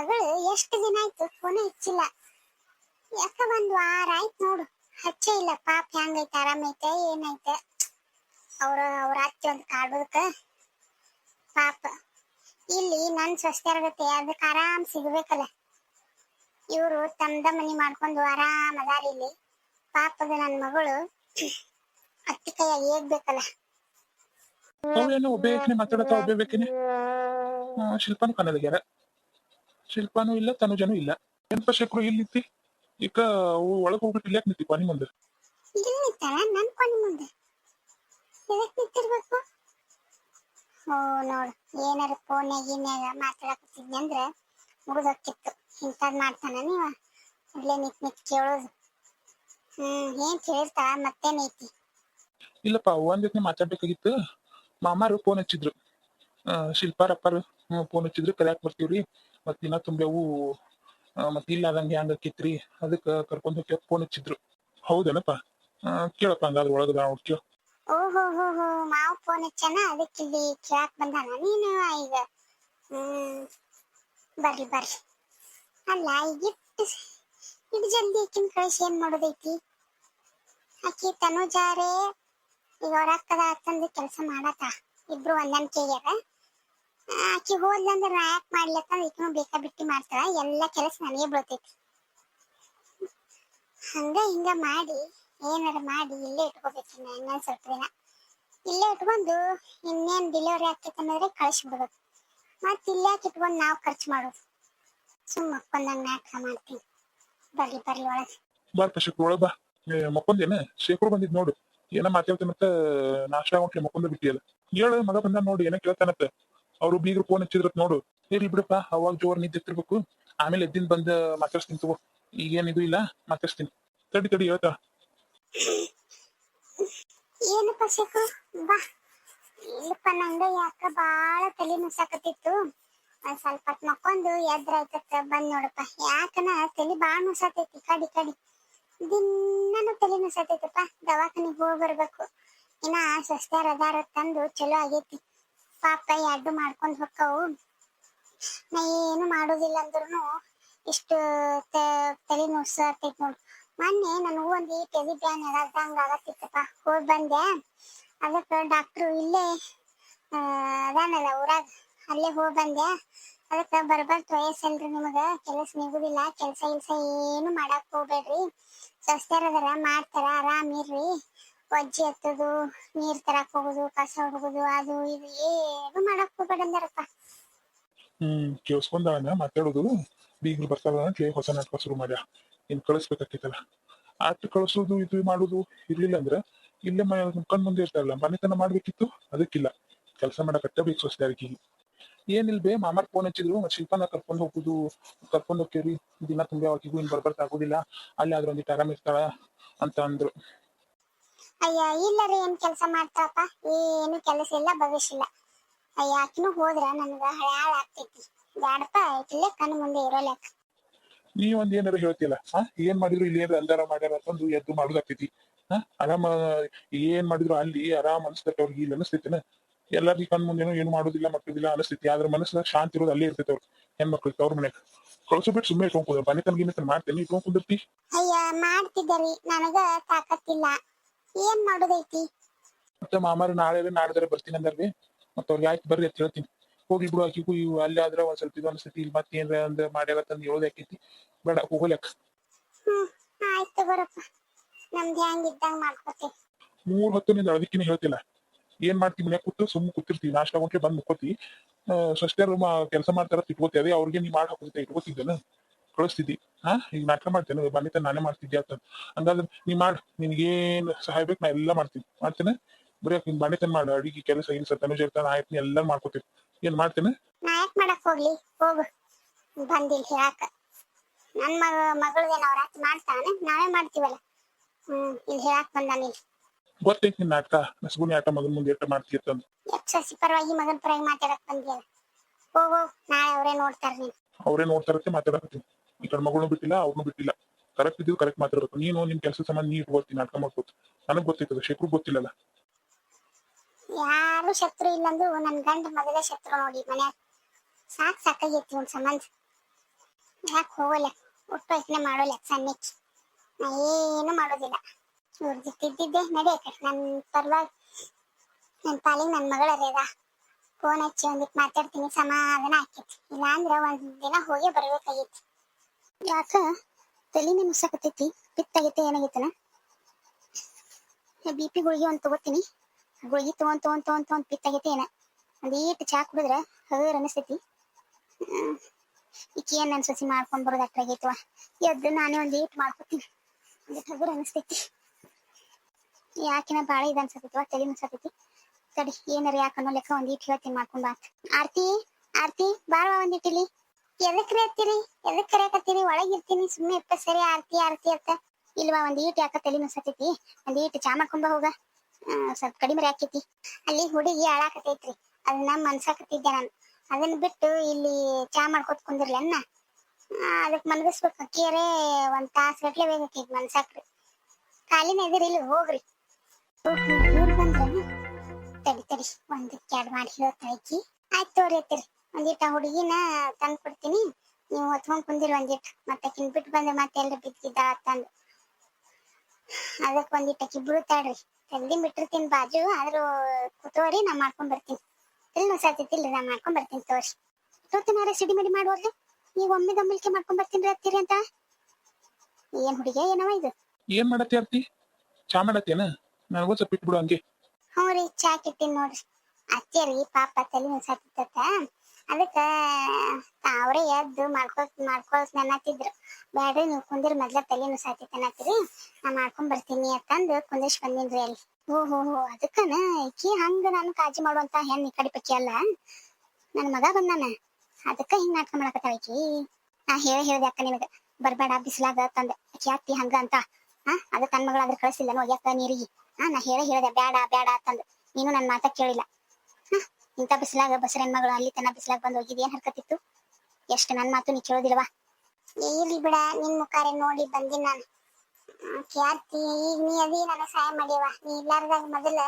ಮಗಳು ಎಷ್ಟು ದಿನ ಆಯ್ತು ಫೋನ್ ಹಚ್ಚಿಲ್ಲ. ಯಾಕ ಒಂದ್ ವಾರ ಆಯ್ತು ನೋಡು. ಹಚ್ಚೇ ಇಲ್ಲ. ಪಾಪ ಹೆಂಗೈತೆ? ಆರಾಮೈತೆ? ಏನೈತೆ? ಅವ್ರ ಅವ್ರ ಅತ್ತಿ ಒಂದ್ ಕಾಡೋದಕ್ಕ ಪಾಪ. ಇಲ್ಲಿ ನನ್ ಸ್ವಸ್ಥರಗತೆ ಅದಕ್ಕೆ ಆರಾಮ್ ಸಿಗ್ಬೇಕಲ್ಲ. ಇವರು ತಂದ ಮನಿ ಮಾಡ್ಕೊಂಡು ಆರಾಮ್ ಅದಾರ ಇಲ್ಲಿ. ಪಾಪದ ನನ್ ಮಗಳು ಅತ್ತಿ ಕೈಯಾಗ ಏಗ್ಬೇಕಲ್ಲ. ಅವೇನು ಕನ್ನಡಿಗ್ಯಾರ ಶಿಲ್ಪಾನು ಇಲ್ಲ ತನುಜನೂ ಇಲ್ಲ. ಎಂತ ಶಕ್ರು ಇಲ್ಲಿ ಈಗ ಅವು ಒಳಗ್ ಹೋಗ್ಬಿಟ್ಟು ಇಲ್ಯಾಕ್ ನಿಂತಿ ಪಾನಿ ಮುಂದೆ? ಇಲ್ಲಿ ನಿಂತಾಳ? ನನ್ ಕೊಂಡ್ ಮುಂದೆ. ಎದಕ್ ನಿಂತಿರ್ಬೇಕು? ಓ ನೋಡು ಏನಾರ ಫೋನ್ ಗೀನ್ಯಾಗ ಮಾತಾಡಕತ್ತಿದ್ನಿ ಅಂದ್ರೆ ಮುಗಿದೋಕ್ಕಿತ್ತು ಇಂಥದ್ ಮಾಡ್ತಾನ ನೀವ? ಇಲ್ಲೇ ನಿಂತ್ ನಿಂತ್ ಕೇಳೋದು. ಹ್ಮ್ ಏನ್ ಕೇಳ್ತಾಳ ಮತ್ತೇನೈತಿ ಇಲ್ಲಪ್ಪ ಒಂದ್ ಜೊತೆ ಮಾತಾಡ್ಬೇಕಾಗಿತ್ತು. ಮಾಮಾರು ಫೋನ್ ಹಚ್ಚಿದ್ರು. ಶಿಲ್ಪಾರಪ್ಪರು ಫೋನ್ ಹಚ್ಚಿದ್ರು. ಕರ್ಯಾಕ್ ಬರ್ತೀವ್ರಿ. ಮತ್ ದಿನ ತುಂಬ್ಯಾವು ಮತ್ ಇಲ್ಲ ಅದಂಗೆ ಹ್ಯಾಂಗ ಅದಕ್ಕ ಕರ್ಕೊಂಡ್ ಹೋಗಿ ಫೋನ್ ಹಚ್ಚಿದ್ರು. ಹೌದೇನಪ್ಪ? ಕೇಳಪ್ಪ ಹಂಗಾದ್ರೆ ಒಳಗದ ಅವ್ರು ಕೇಳ ಮಾವ್ ಫೋನ್ ಹಚ್ಚನ? ಅದಕ್ಕೆ ಇಲ್ಲಿ ಕೇಳಕ್ ಬಂದಾನ? ನೀನು ಈಗ? ಹ್ಮ್ ಬರ್ರಿ ಅಲ್ಲ, ಈಗ ಇಟ್ಟು ಜಲ್ದಿ ಆಕಿನ ಕಳಿಸಿ ಏನ್ ಮಾಡೋದೈತಿ? ಆಕಿ ತನುಜಾರೇ, ಈಗ ಅವ್ರ ಅಕ್ಕದ ತಂದು ಕೆಲಸ ಮಾಡತ್ತ ಇಬ್ರು ಹೊಂದಾಣಿಕೆಗ್ಯಾರ ಆಕಿ ಹೋದ್ಲಂದ್ರ ಯಾಕೆ ಈಕನು ಈಕಿನೂ ಬೇಕಾ ಬಿಟ್ಟಿ ಮಾಡ್ತಾಳ, ಎಲ್ಲ ಕೆಲಸ ನನಗೆ ಬೀಳ್ತೈತಿ. ಹಂಗ ಹಿಂಗ ಮಾಡಿ, ಏನಾರ ಮಾಡಿ ಇಲ್ಲೇ ಇಟ್ಕೋಬೇಕು ಇನ್ನೊಂದ್ ಸ್ವಲ್ಪ ದಿನ. ಇಲ್ಲೇ ಇಟ್ಕೊಂಡು ಇನ್ನೇನ್ ಡಿಲಿವರಿ ಆಗ್ತೈತೆ ಅನ್ನೋದ್ರೆ ಕಳಿಸ್ಬಿಡ್ಬೇಕು ಮತ್ ಇಲ್ಲೇ ಇಟ್ಕೊಂಡು ನಾವು ಖರ್ಚು ಮಾಡೋದು. ಸುಮ್ಮ ಮಕ್ಕೊಂದಂಗ ನಾಟಕ ಮಾಡ್ತೀನಿ. ಬರ್ಲಿ ಬರ್ಲಿ ಒಳಗೆ. ಬಾರ್ಪ ಶುಕ್ರ ಒಳಗ ಬಾ. ಮಕ್ಕೊಂದೇನ ಶೇಖರ್ ಬಂದಿದ್ ನೋಡು. ಏನ ಮಾತಾಡ್ತಾನಂತ ನಾಷ್ಟ ಹೊಂಟ್ಲಿ ಬಿಟ್ಟಿಯಲ್ಲ. ಹೇಳು, ಮಗ ಬಂದ ನೋಡಿ, ಏನ ಕೇಳ್ತಾನಂತ. ಅವ್ರು ಬೀಗ್ರು ಫೋನ್ ಹಚ್ಚಿದ್ರತ್ ನೋಡು. ಹೇಳಿ ಬಿಡಪ್ಪ, ಅವಾಗ ಜೋರ್ ನಿಂತಿರ್ಬೇಕು ಆಮೇಲೆ ಎದ್ದಿನ ಬಂದ ಮಾತಾಡ್ಸ್ತೀನಿ ತಗೋ. ಈಗೇನಿದು ಇಲ್ಲ, ಮಾತಾಡ್ಸ್ತೀನಿ. ತಡಿ ತಡಿ, ಹೇಳ್ತಾ. ಏನಪ್ಪ ಶೇಖು? ಬಾ. ಇಲ್ಲಪ್ಪ, ನಂಗ ಯಾಕ ಬಾಳ ತಲೆ ನುಸಾಕತ್ತಿತ್ತು. ಒಂದ್ ಸ್ವಲ್ಪ ಹೊತ್ ಮಕ್ಕೊಂದು ಎದ್ರಾಯ್ತತ್ತ ಬಂದ್ ನೋಡಪ್ಪ. ಯಾಕನ ತಲೆ ಬಾಳ ನುಸಾತೈತಿ ಕಡಿ ಕಡಿ. ದಿನಾನು ತಲೆ ನುಸಾತೈತಪ್ಪ ದವಾಖಾನಿಗೆ ಹೋಗ್ ಬರ್ಬೇಕು. ಇನ್ನ ಸ್ವಸ್ಥರ ಅದಾರ, ತಂದು ಚಲೋ ಆಗೈತಿ. ಪಾಪ ಎರಡು ಮಾಡ್ಕೊಂಡ್ ಹೊಕ್ಕವು. ನಾ ಏನು ಮಾಡೋದಿಲ್ಲ ಅಂದ್ರೂ ಇಷ್ಟು ತಲೆ ನೋಡ್ಸ ನೋಡು. ಮೊನ್ನೆ ನನಗೂ ಒಂದು ಈ ಟೆಲಿ ಬ್ಯಾನ್ ಹಂಗ ಆಗತ್ತಿತ್ತಪ್ಪ. ಹೋಗಿ ಬಂದೆ. ಅದಕ್ಕೆ ಡಾಕ್ಟ್ರು ಇಲ್ಲೇ ಅದಾನಲ್ಲ ಊರಾಗ. ಅಲ್ಲೇ ಹೋಗಿ ಬಂದೆ. ಅದಕ್ಕೆ ಬರ್ಬರ್ತ್ ವಯಸ್ಸಲ್ರಿ ನಿಮಗೆ. ಕೆಲಸ ನಿಗುದಿಲ್ಲ ಕೆಲಸ ಇಲ್ಸ ಏನು ಮಾಡಕ್ ಹೋಗ್ಬೇಡ್ರಿ. ಸ್ವಸ್ಥರದಾರ ಮಾಡ್ತಾರ, ಆರಾಮ ಇರ್ರಿ. ಒಜ್ಜಿ ನೀರ್ ತರಕ್ ಹೋಗುದು, ಕಸ ಹುಡುಗುದು ಅದು ಇದು ಏನು ಮಾಡಕ್ ಹೋಗ್ಬೇಡ ಹ್ಮ್ ಕೇಳಿಸ್ಕೊಂಡಾನ ಮಾತಾಡೋದು. ಬೀಗ್ರು ಬರ್ತಾರ ಹೇಳಿ ಹೊಸ ನಾಟಕ ಶುರು ಮಾಡ್ಯ. ಇನ್ ಕಳಿಸ್ಬೇಕಾಕಿತ್ತಲ್ಲ ಆಟ ಕಳಿಸೋದು, ಇದು ಮಾಡುದು ಇರ್ಲಿಲ್ಲ ಅಂದ್ರ ಇಲ್ಲೇ ಕಣ್ ಮುಂದೆ ಇರ್ತಾರಲ್ಲ, ಮನೆತನ ಮಾಡ್ಬೇಕಿತ್ತು, ಅದಕ್ಕಿಲ್ಲ. ಕೆಲಸ ಮಾಡಕ್ ಕಟ್ಟಬೇಕು ಸ್ವಸ್ಥರಿಗೆ ಏನಿಲ್ ಬೇ ಮಾಮಾರ್ ಫೋನ್ ಹಚ್ಚಿದ್ರು, ಮತ್ತೆ ಶಿಲ್ಪಾನ ಕರ್ಕೊಂಡ್ ಹೋಗುದು, ಕರ್ಕೊಂಡ್ ಹೋಗ್ತೇವ್ರಿ ದಿನ ತುಂಬಾ ಆಕಿಗೂ ಇನ್ ಬರ್ಬರ್ತ ಆಗುದಿಲ್ಲ ಅಲ್ಲಿ ಆದ್ರ ಒಂದಿಟ್ಟು ಆರಾಮ್ ಇರ್ತಾಳ ಅಂತ ಅಂದ್ರು. ಅಯ್ಯ ಇಲ್ಲರಿ ಏನ್ ಕೆಲಸ ಮಾಡ್ತಾವಪ್ಪ? ಏನು ಕೆಲಸ ಇಲ್ಲ ಭವಿಷ್ಯ ಇಲ್ಲ ಅಯ್ಯ ಆಕಿನೂ ಹೋದ್ರ ನನ್ಗ ಹಳ್ಯಾಳ ಆಗ್ತೈತಿ. ಬ್ಯಾಡಪ್ಪ ಇಲ್ಲೇ ಕಣ್ಣು ಮುಂದೆ ಇರೋ ಲೆಕ್ಕ. ನೀ ಒಂದ್ ಏನಾರ ಹೇಳ್ತಿಲ್ಲ ಹಾ ಏನ್ ಮಾಡಿದ್ರು ಇಲ್ಲಿ ಏನಾರ ಅಂದಾರ ಮಾಡ್ಯಾರ ಅಂತಂದು ಎದ್ದು ಮಾಡುದಾಗ್ತೈತಿ. ಹಾ ಆರಾಮ ಏನ್ ಮಾಡಿದ್ರು ಅಲ್ಲಿ ಆರಾಮ್ ಅನ್ಸ್ತೈತೆ ಅವ್ರಿಗೆ ಇಲ್ಲಿ ಅನಿಸ್ತೈತಿನ? ಎಲ್ಲಾರ್ಗಿ ಕಣ್ ಮುಂದೇನು ಏನು ಮಾಡೋದಿಲ್ಲ ಮಕ್ಕಳಿಲ್ಲ ಅನಿಸ್ತೈತಿ. ಆದ್ರ ಮನಸ್ಸಿನಾಗ ಶಾಂತಿ ಇರೋದು ಅಲ್ಲೇ ಇರ್ತೈತೆ ಅವ್ರು ಹೆಣ್ಮಕ್ಳು ತವ್ರ ಮನ್ಯಾಗ. ಕಳ್ಸು ಬಿಟ್ಟು ಸುಮ್ಮನೆ ಇಟ್ಕೊಂಡ್ ಮನೆ ತನಕ ಮಾಡ್ತೇನೆ ಇಟ್ಕೊಂಡ್ ಕುಂದಿರ್ತಿ. ಅಯ್ಯ ಮಾಡ್ತಿದ್ದಾರಿ ನನಗ ತಾಕತ್ತಿಲ್ಲ. ಏನ್ ಮಾಡೋದೈತಿ? ಮತ್ತೆ ಮಾಮಾರು ನಾಳೆ ನಾಡಿದ್ರೆ ಬರ್ತೀನಿ ಅಂದಾರ್ರಿ ಮತ್ತ ಅವ್ರಿಗೆ ಆಯ್ತು ಬರ್ರಿ ಅಂತ ಹೇಳ್ತೀನಿ. ಹೋಗಿ ಬಿಡು ಆಕಿಗೂ ಇವು ಅಲ್ಲಿ ಆದ್ರ ಒಂದ್ ಸ್ವಲ್ಪ ಇದು ಸತಿ ಇಲ್ಲಿ ಮತ್ತೆ ಏನ್ರ ಅಂದ್ರೆ ಮಾಡ್ಯಾರ ತಂದ್ ಹೇಳೋದ್ ಆಕೈತಿ ಬೇಡ ಹೋಗಲಕ್ ಹ್ಮ್ ಆಯ್ತು ತಗೋರಪ್ಪ. ನಮ್ದು ಮಾಡ್ಕೊತೀವಿ. ಮೂರ್ ಹೊತ್ತು ನಿಂದ ಅದಕ್ಕಿನ ಹೇಳ್ತಿಲ್ಲ. ಏನ್ ಮಾಡ್ತಿ ಮನ್ಯಾಗ ಕೂತು ಸುಮ್ ಕೂತಿರ್ತೀವಿ. ನಾಷ್ಟ ಹೊಂಟ್ರೆ ಬಂದ್ ಮುಕ್ಕೋತಿ ಸಸ್ಟರ್ ಕೆಲಸ ಮಾಡ್ತಾರ ಇಟ್ಕೋತಿ ಅದೇ ಅವ್ರಿಗೆ ನೀ ಮಾಡಿ ಹಾಕೋತಿ ಇಟ್ಕೋತಿದ್ದನ ಕಳಿಸ್ತಿದ್ದಿ. ಹಾ ಈಗ ನಾಟಕ ಮಾಡ್ತೇನೆ ಬಂದಿತ್ತ ನಾನೇ ಮಾಡ್ತಿದ್ದೆ ಅಂತ. ಹಂಗಾದ್ರೆ ನೀ ಮಾಡ್ ನಿನ್ಗೇನ್ ಸಹಾಯ ಬೇಕು ನಾ ಎಲ್ಲಾ ಮಾಡ್ತೀನಿ. ಮಾಡ್ತೇನೆ? ಬರೀ ನಿನ್ ಬಂಡಿತನ ಮಾಡು ಅಡಿಗೆ ಕೆಲಸ ಇಲ್ಸ ತನುಜ ಇರ್ತಾನ ಆಯ್ತು ಎಲ್ಲ ಮಾಡ್ಕೋತೀನಿ. ಏನ್ ಮಾಡ್ತೇನೆ? ನಾ ಯಾಕ್ ಮಾಡಕ್ ಹೋಗ್ಲಿ? ಹೋಗು. ಬಂದಿಲ್ ಹೇಳಾಕ. ನನ್ ಮಗ ಮಗಳದೇನ ಅವ್ರ ಅತ್ತ ಮಾಡ್ತಾನೆ ನಾವೇ ಮಾಡ್ತೀವಲ್ಲ. ಹ್ಮ್ ಇಲ್ಲಿ ಹೇಳಾಕ್ ಬಂದಾನ ಇಲ್ಲಿ ಗೊತ್ತೈತಿ ನಿನ್ನ ನಸ್ಗುನಿ ಆಟ ಮಗನ್ ಮುಂದೆ ಎಟ್ಟ ಮಾಡ್ತಿರ್ತಂದು ಪರವಾಗಿ ಮಗನ್ ಪರವಾಗಿ ಮಾತಾಡಕ್ ಬಂದಿಯಲ್ಲ. ಹೋಗು ನಾಳೆ ಅವರೇ ನೋಡ್ತಾರ ನೀನ್. ಅವ್ರೇ ಮಾತಾಡಕತ್ತೀನಿ ಈ ಕಡೆ ಬಿಟ್ಟಿಲ್ಲ ಅವ್ರನ್ನೂ ಬಿಟ್ಟಿಲ್ಲ. ಕರೆಕ್ಟ್ ಇದ್ದು ಕರೆಕ್ಟ್ ಮಾತಾಡ್ಬೇಕು. ನೀನು ನಿಮ್ ಕೆಲಸ ಸಮಾನ ನೀ ಇಟ್ಕೊಳ್ತೀನಿ ನಾಟಕ ಮಾಡ್ಕೋತು. ನನಗ್ ಗೊತ್ತಿತ್ತು ಶೇಖರ್ ಗೊತ್ತಿಲ್ಲಲ್ಲ. ಯಾರು ಶತ್ರು ಇಲ್ಲಂದ್ರು ನನ್ ಗಂಡ ಮೊದಲೇ ಶತ್ರು ನೋಡಿ ಮನೆ ಸಾಕ್ ಸಾಕಾಗೈತಿ ಒಂದ್ ಸಂಬಂಧ. ಯಾಕೆ ಹೋಗಲ್ಲ? ಒಟ್ಟು ಯೋಚನೆ ಮಾಡೋಲ್ಲ, ಸಣ್ಣಕ್ಕೆ. ನಾ ಏನು ಮಾಡೋದಿಲ್ಲ. ಇವ್ರದ್ದು ತಿದ್ದಿದ್ದೆ ನಡೆಯಕ್ಕೆ. ನನ್ನ ಪರವಾಗಿ ನನ್ನ ಪಾಲಿಗೆ ನನ್ನ ಮಗಳರೇದ ಫೋನ್ ಹಚ್ಚಿ ಒಂದಿಟ್ಟು ಮಾತಾಡ್ತೀನಿ, ಸಮಾಧಾನ ಆಕೈತಿ. ಇಲ್ಲಾಂದ್ರೆ ಒಂದ್ ದಿನ ಹೋಗಿ ಬರ್ಬೇಕಾಗಿತ್ತು ಯಾಕ? ತಲೆನೇ ಮುಸಾಕತೈತಿ ಪಿತ್ತಾಗೈತೆ ಏನಾಗೈತನ? ಬಿ ಪಿ ಗುಳಿಗೆ ಒಂದು ತಗೋತೀನಿ. ಗುಳಿಗೆ ತಗೊಂಡ್ ತಗೊಂಡ್ ತಗೊಂಡ್ ತಗೊಂಡ್ ಪಿತ್ತಾಗೈತೆ ಏನ? ಒಂದೀಟ್ ಚಾ ಕುಡಿದ್ರೆ ಹಗರ್ ಅನಿಸ್ತೈತಿ. ಈಕಿ ಏನ್ ನನ್ ಸಸಿ ಮಾಡ್ಕೊಂಡ್ ಬರೋದು ಅಟ್ರಾಗೈತವ ಎದ್ದು ನಾನೇ ಒಂದ್ ಈಟ್ ಮಾಡ್ಕೊತೀನಿ. ಒಂದಿಟ್ ಹಗರ್ ಅನಿಸ್ತೈತಿ. ಯಾಕಿನ ಬಾಳ ಇದ್ ಅನ್ಸತೈತಿವ ತಲೆ ಅನ್ಸತೈತಿ ತಡಿ, ಏನಾರ ಯಾಕನ್ನೋ ಲೆಕ್ಕ ಒಂದ್ ಈಟ್ ಹೇಳ್ತೀನಿ, ಮಾಡ್ಕೊಂಡ್ ಬಾತ್ ಆರ್ತಿ ಆರ್ತಿ, ಬಾಳ ಒಂದಿಟ್ಟಿಲಿ ಎದಕ್ ಹತ್ತೀರಿ ಎದಕ್ ಕರೆಯಕತ್ತೀರಿ ಒಳಗ್ ಇರ್ತೀನಿ ಸುಮ್ನೆ ಇಪ್ಪ ಸರಿ, ಆರ್ತಿ ಆರ್ತಿ ಅಂತ. ಇಲ್ವಾ, ಒಂದ್ ಈಟ್ ಯಾಕ ತಲೆ ಅನ್ಸತೈತಿ ಒಂದ್ ಈಟ್ ಚಾ ಮಾಡ್ಕೊಂಬ ಹೋಗ. ಸ್ವಲ್ಪ ಕಡಿಮೆ ಆಕೈತಿ ಅಲ್ಲಿ ಹುಡುಗಿ ಹಾಳಾಕತೈತ್ರಿ ಅದನ್ನ ಮನ್ಸಾಕತ್ತಿದ್ದೆ ನಾನು. ಅದನ್ನ ಬಿಟ್ಟು ಇಲ್ಲಿ ಚಾ ಮಾಡ್ಕೊತ ಕುಂದಿರ್ಲಿ ಅನ್ನ. ಅದಕ್ಕೆ ಮನಗಿಸ್ಬೇಕು. ಅಕ್ಕಿಯರೇ ಒಂದ್ ತಾಸ್ ಗಟ್ಲೆ ಬೇಕೈತಿ ಮನ್ಸಾಕ್ರಿ. ಕಾಲಿನ ಎದಿರಿ, ಇಲ್ಲಿ ಹೋಗ್ರಿ. ಇವ್ರು ತಡಿ ತಡಿ. ಒಂದ್ ಕ್ಯಾಡ್ ಮಾಡಿ ಹೇಳ್ತಾಯ್ಕಿ ಆಯ್ತು ತೋರಿ ಅತ್ತಿರಿ. ಒಂದಿಟ್ಟು ಆ ಹುಡುಗಿನ ತಂದ್ ಕೊಡ್ತೀನಿ ನೀವು ಹೊತ್ಕೊಂಡ್ ಕುಂದಿರಿ ಒಂದಿಟ್ಟು ಮತ್ತೆ ಆಕಿನ್ ಬಿಟ್ಟು ಬಂದ್ರೆ ಮತ್ತೆ ಎಲ್ರು ಬಿದ್ದಿದ್ದ ತಂದು. ಅದಕ್ಕೆ ಒಂದಿಟ್ಟು ಆಕಿ ತಾಡ್ರಿ. ಜಲ್ದಿ ಬಿಟ್ಟಿರ್ತೀನಿ ಬಾಜು. ಆದ್ರೂ ಕುತೋರಿ ನಾ ಮಾಡ್ಕೊಂಡ್ ಬರ್ತೀನಿ. ಇಲ್ಲಿ ಸಾತಿತ್ತಿಲ್ರಿ ನಾ ಮಾಡ್ಕೊಂಡ್ ಬರ್ತೀನಿ ತೋರಿ. ತೋತನಾರ ಸಿಡಿ ಮಡಿ ಮಾಡುವಲ್ರಿ ನೀವು ಒಮ್ಮೆ ಗಮ್ಮಲಿಕೆ ಮಾಡ್ಕೊಂಡ್ ಬರ್ತೀನಿ ಹತ್ತೀರಿ ಅಂತ. ಏನ್ ಹುಡುಗ ಏನವ ಇದು? ಏನ್ ಮಾಡತ್ತಿ ಆರ್ತಿ ಚಾ ಮಾಡತ್ತೇನ ನನಗೂ ಸ್ವಲ್ಪ ಬಿಟ್ಬಿಡು ಹಂಗೆ. ಹ್ಞೂ ರೀ ಚಾ ಕಿಟ್ಟಿನ್ ನೋಡ್ರಿ. ಅತ್ತೇರಿ ಪಾಪ ತಲೆ ನುಸಾತಿತ್ತ ಅದಕ್ಕ ಅವ್ರೇ ಎದ್ದು ಮಾಡ್ಕೋ ಮಾಡ್ಕೋಸ್ ನೆನತಿದ್ರು. ಬ್ಯಾಡ್ರಿ ನೀವು ಕುಂದಿರ್ ಮೊದ್ಲ ತಲೆ ನುಸಾತಿತ್ತ ಅನ್ನತ್ತೀರಿ. ನಾ ಮಾಡ್ಕೊಂಡ್ ಬರ್ತೀನಿ ಅಂತಂದು ಕುಂದಿರ್ಸ್ ಬಂದಿನ್ರಿ ಅಲ್ಲಿ ಓ ಹೋ ಹೋ, ಅದಕ್ಕನ ಈಕಿ ಹಂಗ ನಾನು ಕಾಳಜಿ ಮಾಡುವಂತ ಹೆಣ್ ಈ ಕಡೆ ಪಕ್ಕಿ ಅಲ್ಲ. ನನ್ ಮಗ ಬಂದಾನ. ಅದಕ್ಕ ಹಿಂಗ್ ನಾಟಕ ಮಾಡಕತ್ತಾವ ಈಕಿ. ನಾ ಹೇಳಿ ಹೇಳ್ದೆ ಅಕ್ಕ ನಿನಗ, ಬರ್ಬೇಡ, ಬಿಸಿಲಾಗ ತಂದೆ. ಆಕಿ ಅತ್ತಿ ಹಂಗ ಅಂತ. ಹಾ ಅದ ತನ್ ಮಗಳಾದ್ರ ಕಳಿಸಿಲ್ಲ ಅಕ್ಕ ನೀರಿಗೆ. ಹಾ ನಾ ಹೇಳಿ ಹೇಳ್ದೆ, ಬ್ಯಾಡ ಬ್ಯಾಡ ಅಂತಂದು. ನೀನು ನನ್ನ ಮಾತ ಕೇಳಿಲ್ಲ. ಹ ಇಂಥ ಬಿಸಿಲಾಗ ಬಸರ ಹೆಣ್ಮಗಳು ಅಲ್ಲಿ ತನ ಬಿಸಿಲಾಗ ಬಂದು ಹೋಗಿದ್ ಏನ್ ಹರ್ಕತಿತ್ತು? ಎಷ್ಟು ನನ್ ಮಾತು ನೀ ಕೇಳೋದಿಲ್ವಾ? ಇರ್ಲಿ ಬಿಡ, ನಿನ್ ಮುಖಾರೆ ನೋಡಿ ಬಂದಿನ್ ನಾನು. ಖ್ಯಾತಿ ಈಗ ನೀ ಅದಿ ನನಗೆ ಸಹಾಯ ಮಾಡ್ಯವ ನೀ ಇಲ್ಲಾರ್ದಾಗ ಮೊದಲ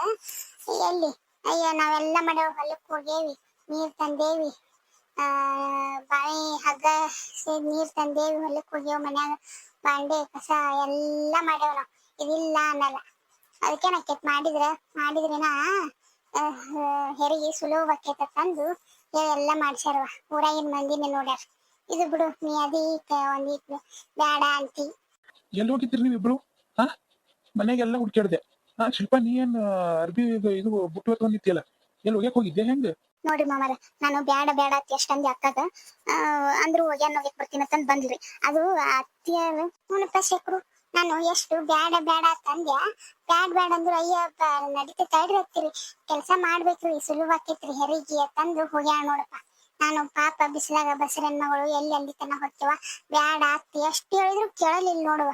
ಎಲ್ಲಿ? ಅಯ್ಯೋ, ನಾವೆಲ್ಲ ಮಾಡ್ಯವ ಹೊಲಕ್ಕೆ ಹೋಗೇವಿ ನೀರ್ ತಂದೇವಿ. ಆ, ಬಾಳೆ ಹಗ್ಗ ಸೇದ್ ನೀರ್ ತಂದೇವಿ ಹೊಲಕ್ಕೆ ಹೋಗ್ಯವ, ಮನ್ಯಾಗ ಬಾಂಡೆ, ಕಸ ಎಲ್ಲ ಮಾಡ್ಯವ ನಾವ್. ಇದಿಲ್ಲ ಅನ್ನಲ್ಲ. ಅದಕ್ಕೆ ನಾಕೆತ್ ಮಾಡಿದ್ರ, ಮಾಡಿದ್ರೇನ? ಹೆರಿಗೆ ಸುಲಭ ಆಕೈತ ತಂದು ಎಲ್ಲ ಮಾಡ್ಸ್ಯಾರವ ಊರಾಗಿನ ಮಂದಿನ ನೋಡ್ಯಾರ. ಇದು ಬಿಡು ನೀ ಅದೀಕ ಒಂದೀಟ್ ಬೇಡ ಅಂತಿ. ಎಲ್ಲಿ ಹೋಗಿದ್ರಿ ನೀವಿಬ್ರು? ಹಾ? ಮನೆಗೆಲ್ಲ ಹುಡ್ಕ್ಯಾಡ್ದೆ. ಹಾ ಶಿಲ್ಪ ನೀ ಏನ್ ಅರ್ಬಿ ಇದು ಬುಟ್ಟು ಹೊತ್ಕೊಂಡ್ ನಿಂತಿಯಲ್ಲ ಎಲ್ಲಿ ಹೋಗ್ಯಾಕ ಹೋಗಿದ್ದೆ ಹೆಂಗ? ನೋಡಿ ಮಾಮರ ನಾನು ಬ್ಯಾಡ ಬ್ಯಾಡ ಅತ್ತಿ ಎಷ್ಟಂದಿ ಅಕ್ಕಾಗ. ಅಂದ್ರು ಹೋಗ್ಯಾನ ಹೋಗ್ಯಾಕ ಬರ್ತೀನಿ ಅಂತಂದ್ ಬಂದ್ರಿ ಅದು ಅತ್ತಿಯ ಹ್ಞೂನಪ್ಪ ಶೇಖರು ನಾನು ಎಷ್ಟು ಬ್ಯಾಡ ಬ್ಯಾಡ ತಂದ್ಯ ಬ್ಯಾಡ ಬ್ಯಾಡ ಅಂದ್ರು ಅಯ್ಯ ನಡೀತ ತಡ್ರಿ ಹತ್ತಿರಿ ಕೆಲಸ ಮಾಡ್ಬೇಕ್ರಿ ಸುಲಭ ಆಕೈತ್ರಿ ಹೆರಿಗೆ ತಂದು ಹೋಗ್ಯಾಳ ನೋಡಪ್ಪ. ನಾನು ಪಾಪ ಬಿಸಿಲಾಗ ಬಸರನ್ ಮಗಳು ಎಲ್ಲಿ ಅಲ್ಲಿ ತನ ಹೊಟ್ಟೆವ ಬ್ಯಾಡ ಅತ್ತಿ ಎಷ್ಟು ಹೇಳಿದ್ರು ಕೇಳಲಿಲ್ಲ ನೋಡುವ.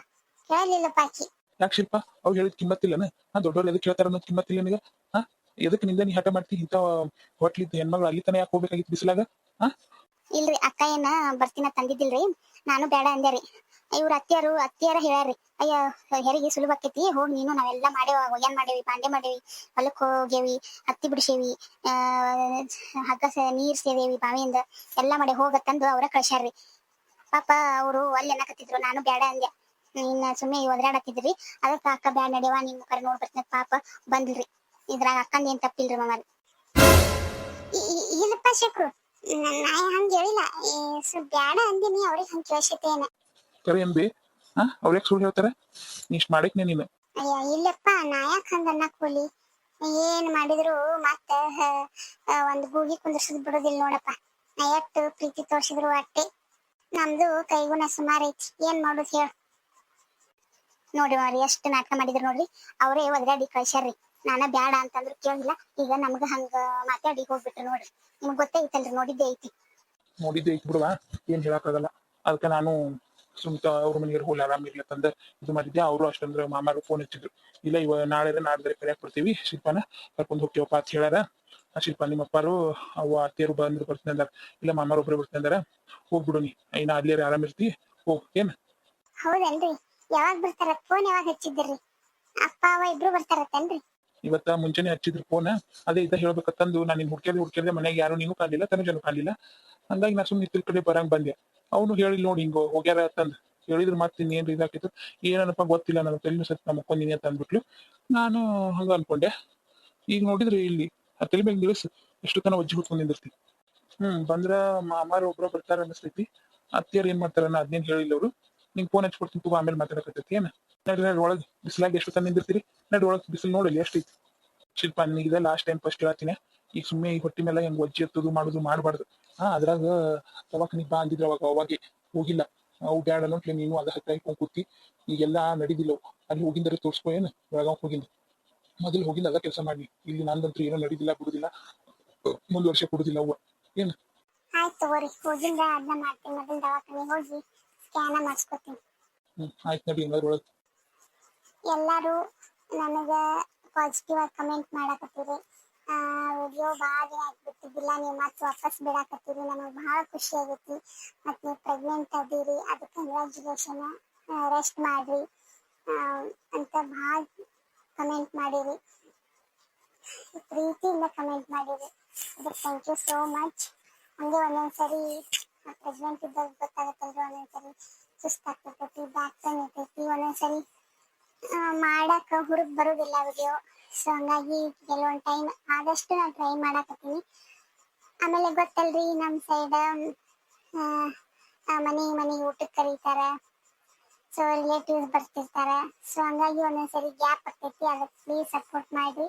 ಕೇಳಲಿಲ್ಲ ಪಾಕಿ ಯಾಕೆ ಶಿಲ್ಪ? ಅವ್ರು ಹೇಳಿದ್ ಕಿಮ್ಮತ್ತಿಲ್ಲನ? ಹಾ ದೊಡ್ಡವ್ರು ಎದಕ್ಕೆ ಹೇಳ್ತಾರ ಅನ್ನೋದು ಕಿಮ್ಮತ್ತಿಲ್ಲ ನಿನಗ? ಹಾ ಎದಕ್ಕೆ ನಿಂದ ನೀ ಹಠ ಮಾಡ್ತಿ? ಇಂಥ ಹೋಟ್ಲಿದ್ದ ಹೆಣ್ಮಗಳು ಅಲ್ಲಿ ತನ ಯಾಕೆ ಹೋಗ್ಬೇಕಾಗಿತ್ತು ಬಿಸಿಲಾಗ? ಹಾ? ಇಲ್ರಿ ಅಕ್ಕ ಏನ ಬರ್ತೀನ ತಂದಿದ್ದಿಲ್ರಿ. ನಾನು ಬೇಡ ಅಂದ್ಯಾರಿ ಇವ್ರ ಅತ್ತಿಯರು, ಅತ್ತಿಯರ ಹೇಳ್ರಿ ಅಯ್ಯ, ಹೆರಿಗೆ ಸುಲಭ ಆಕೈತಿ ಹೋಗಿ ನೀನು ನಾವೆಲ್ಲ ಮಾಡೇವ, ಏನ್ ಮಾಡೇವಿ ಪಾಂಡೆ ಮಾಡೇವಿ, ಹೊಲಕ್ ಹೋಗೇವಿ ಹತ್ತಿ ಬಿಡಿಸೇವಿ, ಆ, ಹಗ್ಗ ನೀರ್ ಸೇದೇವಿ, ಬಾವಿಯಿಂದ ಎಲ್ಲ ಮಾಡಿ ಹೋಗತ್ತಂದು ಅವ್ರ ಕಳ್ಸ್ಯಾರ್ರಿ. ಪಾಪ ಅವರು ಅಲ್ಲಿ ಅನ್ನಕತ್ತಿದ್ರು, ನಾನು ಬೇಡ ಅಂದೆ. ಇನ್ನ ಸುಮ್ಮನೆ ಒದರಾಡತ್ತಿದ್ರಿ. ಅದಕ್ಕ ಅಕ್ಕ ಬ್ಯಾಡ ನಡೆಯವ ನಿಮ್ ಕರೆ ನೋಡ್ ಬರ್ತೀನಿ ಪಾಪ ಬಂದ್ರಿ ಇದ್ರಾಗ ಅಕ್ಕಂದ ಏನ್ ತಪ್ಪಿಲ್ರಿ ಮಾಮರ್. ಇಲ್ಲಪ್ಪ ಶಕ್ರು. ನಾ ಹಂಗ ಹೇಳಿಲ್ಲ. ಬ್ಯಾಡ ಅಂದಿನಿ ಅವ್ರಿಗೆ ಹಂಗ ಕೇಳಿಸೈತೆ ಕರೆ ಏನ್ ಬಿ? ಹಾ? ಅವ್ರ ಯಾಕೆ ಸುಳ್ಳು ಹೇಳ್ತಾರ? ನೀ ಇಷ್ಟ ಮಾಡಕ್ನೆ ನೀನು. ಅಯ್ಯ ಇಲ್ಲಪ್ಪ ನಾ ಯಾಕೆ ಹಂಗನ್ನ ಕೂಲಿ? ಏನ್ ಮಾಡಿದ್ರು ಮತ್ತ ಒಂದ್ ಗೂಗಿ ಕುಂದ್ರಸದ್ ಬಿಡೋದಿಲ್ಲ ನೋಡಪ್ಪ. ನಾ ಎಷ್ಟು ಪ್ರೀತಿ ತೋರ್ಸಿದ್ರು ಅಟ್ಟೆ. ನಮ್ದು ಕೈಗುಣ ಸುಮಾರ್ ಐತಿ. ಏನ್ ಮಾಡೋದು ಹೇಳ. ನೋಡಿ ಅವ್ರಿ ಎಷ್ಟು ನಾಟಕ ಮಾಡಿದ್ರು ನೋಡ್ರಿ. ಅವರೇ ಒದರಾಡಿ ಕಳ್ಸ್ಯಾರ್ರಿ. ನಾನ ಬ್ಯಾಡ ಅಂತಂದ್ರು ಕೇಳಿಲ್ಲ. ಈಗ ನಮ್ಗ ಹಂಗ ಮಾತಾಡಿ ಹೋಗ್ಬಿಟ್ರು ನೋಡ್ರಿ. ನಿಮ್ಗ್ ಗೊತ್ತೈತಲ್ರಿ ನೋಡಿದ್ದೆ ಐತಿ. ನೋಡಿದ್ದೆ ಐತಿ ಬಿಡುವ. ಏನ್ ಹೇಳಕ್ಕಾಗಲ್ಲ ಅದಕ್ಕೆ ನಾನು ಸುಮ್ತ ಅವ್ರ ಮನೆಗೆ ಹೋಗಿ ಆರಾಮ್ ಇರ್ಲಿ ತಂದ ಇದು ಮಾಡಿದ್ದೆ. ಅವರು ಅಷ್ಟಂದ್ರೆ ಮಾಮಾರು ಫೋನ್ ಹಚ್ಚಿದ್ರು. ಇಲ್ಲ, ಇವ ನಾಳೆ ನಾಡಿದ್ರೆ ಕರಿಯಾಗ ಬರ್ತೀವಿ, ಶಿಲ್ಪನ ಕರ್ಕೊಂಡು ಹೋಗ್ತೀವಪ್ಪ ಅಂತ ಹೇಳ್ಯಾರ. ಆ ಶಿಲ್ಪ ನಿಮ್ಮ ಅಪ್ಪಾರು ಅವ ಅತ್ತೆಯರು ಬಂದ್ರು ಬರ್ತೀನಿ ಅಂದಾರ. ಇಲ್ಲ, ಮಾಮಾರು ಒಬ್ರು ಬರ್ತೀನಿ ಅಂದಾರ. ಹೋಗ್ಬಿಡು ನೀ. ಇನ್ನ ಅಲ್ಲೇ ಆರಾಮ್ ಇರ್ತಿ. ಹೋಗ್ ಏನ್? ಹೌದನ್ರಿ? ಯಾವಾಗ ಬರ್ತಾರ? ಫೋನ್ ಯಾವಾಗ ಹಚ್ಚಿದ್ರಿ ಅಪ್ಪ ಅವ ಇಬ್ರು ಬರ್ತಾರತ್ತನ್ರಿ? ಇವತ್ತ ಮುಂಚೆನೆ ಹಚ್ಚಿದ್ರು ಫೋನ್ ಅದೇ ಇದ ಹೇಳ್ಬೇಕಂತಂದು ನಾನು ನಿನ್ ಹುಡ್ಕ್ಯಾದೆ ಹುಡ್ಕ್ಯಾದೆ ಮನೆಗೆ ಯಾರು ನೀನು ಕಾಣಲಿಲ್ಲ ಜನ ಕಾಣಲಿಲ್ಲ. ಹಂಗಾಗಿ ನಾ ಸುಮ್ಮನೆ ಇತ್ತಿಲ್ ಕಡೆ ಬರಂಗ್ ಬಂದೆ. ಅವನು ಹೇಳಿಲ್ಲ ನೋಡಿ ಹಿಂಗ, ಹೋಗ್ಯಾರ ಅಂತಂದ್ ಹೇಳಿದ್ರ ಮತ್ತೆ ಇನ್ನೇನ್ರಿ ಇದಾಕಿತ್ತು ಏನಪ್ಪ ಗೊತ್ತಿಲ್ಲ ನನ್ನ ತಲೆ ಸತ್ ನಮ್ಮ ಮಕ್ಕೊಂದಿನಿ ಅಂತ ಅಂದ್ಬಿಟ್ಲು. ನಾನು ಹಂಗ ಅನ್ಕೊಂಡೆ. ಈಗ ನೋಡಿದ್ರೆ ಇಲ್ಲಿ ಆ ತಲೆ ಮೇಲೆ ದಿವಸ ಎಷ್ಟು ತನ ಒಜ್ಜಿ ಹೊತ್ಕೊಂಡ್ ನಿಂದಿರ್ತಿ. ಹ್ಮ್, ಬಂದ್ರ ಮಾಮಾರ ಒಬ್ರ ಬರ್ತಾರ ಅನಿಸ್ತೈತಿ ಅತ್ತಿಯರ್ ಏನ್ ಮಾಡ್ತಾರ ಅದ್ನೇನ್ ಹೇಳಿಲ್ಲ ಅವ್ರು. ನಿಂಗ್ ಫೋನ್ ಹಚ್ಕೊಡ್ತೀನಿ ತಗೋ, ಆಮೇಲೆ ಮಾತಾಡಕತ್ತೈತಿ, ಏನು? ನಡ್ರಿ ನಡು ಒಳಗೆ ಬಿಸಿಲಾಗ ಎಷ್ಟು ತನ ನಿಂದಿರ್ತೀರಿ? ನಡು ಒಳಗೆ ಬಿಸಿಲು ನೋಡಲಿ ಎಷ್ಟೈತಿ ಶಿಲ್ಪ ನಿಗಿದೆ ಲಾಸ್ಟ್ ಟೈಮ್ ಫಸ್ಟ್ ಹೇಳ್ತೀನಿ. ಈಗ ಸುಮ್ಮನೆ ಈ ಹೊಟ್ಟಿ ಮೇಲೆ ಹೆಂಗ್ ಒಜ್ಜಿ ಎತ್ತದು, ಮಾಡೋದು ಮಾಡಬಾರ್ದು. ಹಾ, ಅದ್ರಾಗ ದವಾಖಾನಿಗ್ ಬಾ ಅಂದಿದ್ರ ಅವಾಗ, ಅವಾಗೆ ಹೋಗಿಲ್ಲ. ಅವು ಬ್ಯಾಡ ಅನ್ನೋಟ್ಲೆ ನೀನು ಅದ ಹತ್ತಿರ ಹೋಗಿ ಕೂತಿ. ಈಗೆಲ್ಲ ನಡೀದಿಲ್ಲ. ಅಲ್ಲಿ ಹೋಗಿಂದರೆ ತೋರ್ಸ್ಕೊ, ಏನು? ಬೆಳಗಾವ್ ಹೋಗಿಂದ. ಮೊದಲು ಹೋಗಿಲ್ಲ ಅದ ಕೆಲಸ ಮಾಡಿ. ಇಲ್ಲಿ ನಂದಂತೂ ಏನೋ ನಡೀದಿಲ್ಲ, ಬಿಡುದಿಲ್ಲ. ಮುಂದುವರ್ಷ ಕೊಡುದಿಲ್ಲ ಅವ್ವ. ಏನು? ಆಯ್ತು ತಗೋರಿ. ಅದನ್ನ ಮಾಡ್ತೀನಿ ಮೊದಲು ದವಾಖಾನೆ ಹೋಗಿ. ಸ್ಕ್ಯಾನ ಮಾಡಿಸ್ಕೊತೀನಿ. ಆಯ್ತು ನಡಿ ಹಂಗಾದ್ರೆ ಒಳಗ್. ಎಲ್ಲರೂ ನನಗೆ ಪಾಸಿಟಿವ್ ಆಗಿ ಕಮೆಂಟ್ ಮಾಡಕತ್ತೀರಿ. ವಿಡಿಯೋ ಭಾಳ ದಿನ ಆಯ್ತು ಬಿಟ್ಟಿದ್ದಿಲ್ಲ ನೀವು ಮತ್ತೆ ವಾಪಸ್ ಬಿಡಾಕತ್ತೀರಿ. ನನಗೆ ಭಾಳ ಖುಷಿ ಆಗೈತಿ. ಮತ್ತೆ ನೀವು ಪ್ರೆಗ್ನೆಂಟ್ ಅದೀರಿ ಅದಕ್ಕೆ ಕಂಗ್ರ್ಯಾಚುಲೇಷನ್ ರೆಸ್ಟ್ ಮಾಡ್ರಿ. ಅಂತ ಭಾಳ ಕಮೆಂಟ್ ಮಾಡಿರಿ. ಪ್ರೀತಿಯಿಂದ ಕಮೆಂಟ್ ಮಾಡಿರಿ. ಅದಕ್ಕೆ ಥ್ಯಾಂಕ್ ಯು ಸೋ ಮಚ್ ಹಂಗೆ ಒಂದೊಂದ್ಸರಿ ಪ್ರೆಗ್ನೆಂಟ್ ಇದ್ದಾಗ ಗೊತ್ತಾಗತ್ತಲ್ರಿ ಒಂದೊಂದ್ಸರಿ. ಸುಸ್ತಾಗ್ತಿರ್ತೈತಿ ಬ್ಯಾಕ್ ಪೇನ್ ಇರ್ತೈತಿ ಒಂದೊಂದ್ಸರಿ. ಆ, ಮಾಡಕ್ ಬರೋದಿಲ್ಲ ವಿಡಿಯೋ ಸೊ ಹಂಗಾಗಿ ಕೆಲವೊಂದು ಟೈಮ್ ಆದಷ್ಟು ನಾನು ಟ್ರೈ ಮಾಡಕತ್ತೀನಿ. ಆಮೇಲೆ ಗೊತ್ತಲ್ರಿ ನಮ್ಮ ಸೈಡ್ ಮನೆ ಮನೆ ಊಟಕ್ಕೆ ಕರೀತಾರೆ. So relatives ಬರ್ತಿರ್ತಾರ. ಸೊ ಹಂಗಾಗಿ ಒಂದೊಂದ್ಸರಿ ಗ್ಯಾಪ್ ಆಗ್ತೈತಿ ಅದಕ್ಕೆ ಪ್ಲೀಸ್ ಸಪೋರ್ಟ್ ಮಾಡಿ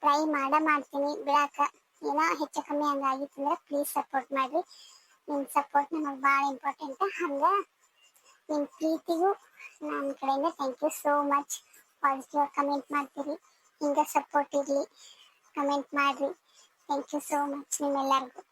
ಟ್ರೈ ಮಾಡ ಮಾಡ್ತೀನಿ. ಬಿಡಾಕ ಏನೋ ಹೆಚ್ಚು ಕಮ್ಮಿ ಹಂಗಾಗಿತ್ತು ಅಂದ್ರೆ ಪ್ಲೀಸ್ ಸಪೋರ್ಟ್ ಮಾಡ್ರಿ. ನಿಮ್ ಸಪೋರ್ಟ್ ನಮಗೆ ಭಾಳ ಇಂಪಾರ್ಟೆಂಟ್ ಹಂಗೆ ನಿಮ್ಮ ಪ್ರೀತಿಗೂ ನನ್ನ ಕಡೆಯಿಂದ thank you so much positive comment ಮಾಡ್ತೀರಿ. ಹಿಂಗೆ ಸಪೋರ್ಟ್ ಇರಲಿ. ಕಮೆಂಟ್ ಮಾಡ್ರಿ. ಥ್ಯಾಂಕ್ ಯು ಸೋ ಮಚ್ ನಿಮ್ಮೆಲ್ಲರಿಗೂ.